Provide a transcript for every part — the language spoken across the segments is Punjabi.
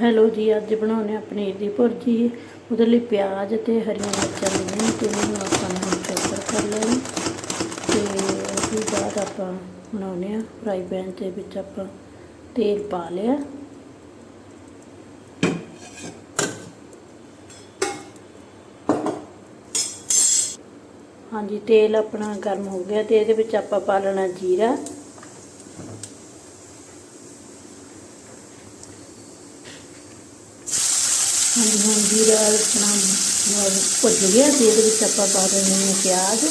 ਹੈਲੋ ਜੀ, ਅੱਜ ਬਣਾਉਣੇ ਆ ਪਨੀਰ ਦੀ ਭੁਰਜੀ। ਉਹਦੇ ਲਈ ਪਿਆਜ਼ ਤੇ ਹਰੀਆਂ ਮਿਰਚਾਂ ਲੈਣੀਆਂ ਤੇ ਇਹਨਾਂ ਨੂੰ ਆਪਾਂ ਨੇ ਚੋਪਰ ਕਰ ਲੈਣਾ। ਤੇ ਉਸ ਤੋਂ ਬਾਅਦ ਆਪਾਂ ਬਣਾਉਣੇ ਆ ਫਰਾਈ ਪੈਨ ਦੇ ਵਿੱਚ ਆਪਾਂ ਤੇਲ ਪਾ ਲਿਆ। ਹਾਂਜੀ, ਤੇਲ ਆਪਣਾ ਗਰਮ ਹੋ ਗਿਆ ਤੇ ਇਹਦੇ ਵਿੱਚ ਆਪਾਂ ਪਾ ਲੈਣਾ ਜੀਰਾ। हम हम जीरा भुज गया तेल आप पा रहे हैं प्याज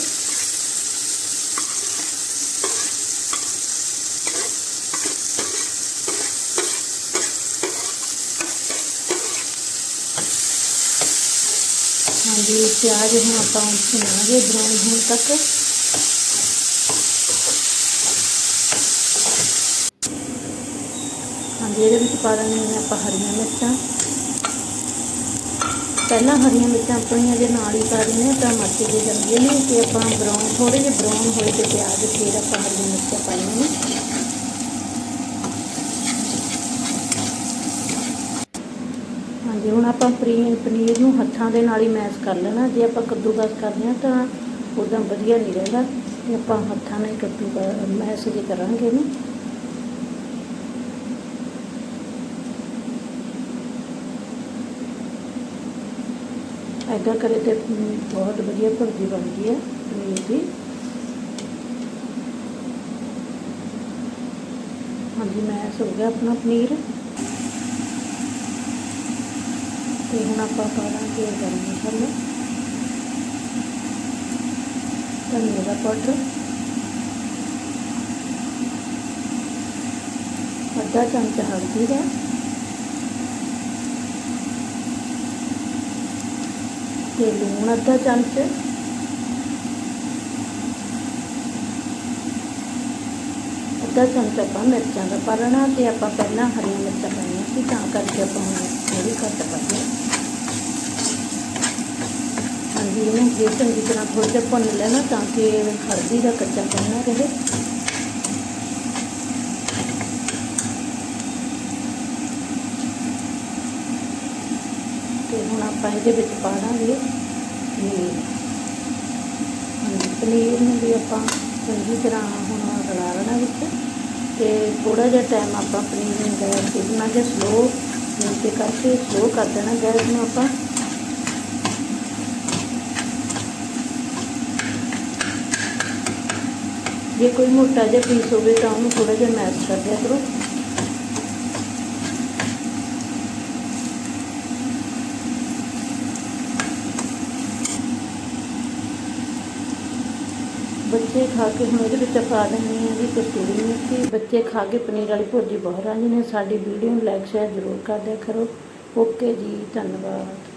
हाँ जी प्याज हम आप से आगे ब्राउन होने तक हाँ जी ये पा रहे हैं आप हरिया मिर्चा ਪਹਿਲਾਂ ਹਰੀਆਂ ਮਿਰਚਾਂ ਆਪਣੀਆਂ ਦੇ ਨਾਲ ਹੀ ਪਾ ਦਿੰਦੇ ਤਾਂ ਮਰਚ ਜੇ ਜਾਂਦੀਆਂ ਨੇ ਤੇ ਆਪਾਂ ਬਰਾਊਨ ਥੋੜੇ ਜਿਹਾ ਬਰਾਊਨ ਹੋਏ ਤੇ ਪਿਆਜ਼ ਫਿਰ ਆਪਾਂ ਹਰੀਆਂ ਮਿਰਚਾਂ ਪਾਈਆਂ ਨੇ। ਹਾਂਜੀ, ਹੁਣ ਆਪਾਂ ਪਨੀਰ ਪਨੀਰ ਨੂੰ ਹੱਥਾਂ ਦੇ ਨਾਲ ਹੀ ਮੈਸ਼ ਕਰ ਲੈਣਾ। ਜੇ ਆਪਾਂ ਕੱਦੂਕਸ ਕਰਦੇ ਹਾਂ, ਤਾਂ ਉਦਾਂ ਵਧੀਆ ਨਹੀਂ ਰਹਿੰਦਾ। ਤੇ ਆਪਾਂ ਹੱਥਾਂ ਨਾਲ ਹੀ ਕੱਦੂ ਮੈਸ਼ ਜੇ ਕਰਾਂਗੇ ਇਹਨੂੰ ਐਦਾਂ ਕਰੇ ਤੇ ਬਹੁਤ ਵਧੀਆ ਭੁਰਜੀ ਬਣਦੀ ਹੈ ਪਨੀਰ ਦੀ ਹਾਂਜੀ ਮੈਸ਼ ਹੋ ਗਿਆ ਆਪਣਾ ਪਨੀਰ ਤੇ ਹੁਣ ਆਪਾਂ ਪਾ ਦਾਂਗੇ ਗਰਮ ਮਸਾਲਾ ਧਨੀਆ ਦਾ ਪਾਊਡਰ ਅੱਧਾ ਚਮਚਾ ਹਲਦੀ ਦਾ ਤੇ ਲੂਣ ਅੱਧਾ ਚਮਚ ਅੱਧਾ ਚਮਚਾ ਆਪਾਂ ਮਿਰਚਾਂ ਦਾ ਪਾ ਲੈਣਾ ਤੇ ਆਪਾਂ ਪਹਿਲਾਂ ਹਰੀਆਂ ਮਿਰਚਾਂ ਪਾਈਆਂ ਸੀ ਤਾਂ ਕਰਕੇ ਆਪਾਂ ਹੁਣ ਥੋੜੀ ਘੱਟ ਪਾਈਏ ਹਾਂਜੀ ਇਹਨੂੰ ਜੇ ਚੰਗੀ ਤਰ੍ਹਾਂ ਥੋੜ੍ਹਾ ਜਿਹਾ ਭੁੰਨ ਲੈਣਾ ਤਾਂ ਕਿ ਹਲਦੀ ਦਾ ਕੱਚਾ ਨਾ ਰਹੇ ਤੇ ਹੁਣ ਆਪਾਂ ਇਹਦੇ ਵਿੱਚ ਪਾ ਦਾਂਗੇ ਪਨੀਰ ਹਾਂਜੀ ਪਨੀਰ ਨੂੰ ਵੀ ਆਪਾਂ ਚੰਗੀ ਤਰ੍ਹਾਂ ਹੁਣ ਰਲਾ ਲੈਣਾ ਵਿੱਚ। ਤੇ ਥੋੜਾ ਜਿਹਾ ਟਾਈਮ ਆਪਾਂ ਪਨੀਰ ਨੂੰ ਗੈਸ ਤੇ ਬਣਾ ਕੇ ਸਲੋ ਤੇ ਕਰਕੇ ਸਲੋ ਕਰ ਦੇਣਾ ਗੈਸ ਨੂੰ ਆਪਾਂ। ਜੇ ਕੋਈ ਮੋਟਾ ਜਿਹਾ ਪੀਸ ਹੋਵੇ ਤਾਂ ਉਹਨੂੰ ਥੋੜਾ ਜਿਹਾ ਮੈਸ਼ ਕਰ ਦਿਆ ਕਰੋ। ਬੱਚੇ ਖਾ ਕੇ ਹੁਣ ਇਹਦੇ ਵਿੱਚ ਪਾ ਦਿੰਦੀ ਆ ਜੀ ਕਸਤੂਰੀ ਮੇਥੀ ਬੱਚੇ ਖਾ ਕੇ ਪਨੀਰ ਵਾਲੀ ਭੁਰਜੀ ਬਹੁਤ ਰਾਜੀ ਨੇ। ਸਾਡੀ ਵੀਡੀਓ ਨੂੰ ਲਾਈਕ ਸ਼ੇਅਰ ਜ਼ਰੂਰ ਕਰ ਦਿਆ ਕਰੋ। ਓਕੇ ਜੀ, ਧੰਨਵਾਦ।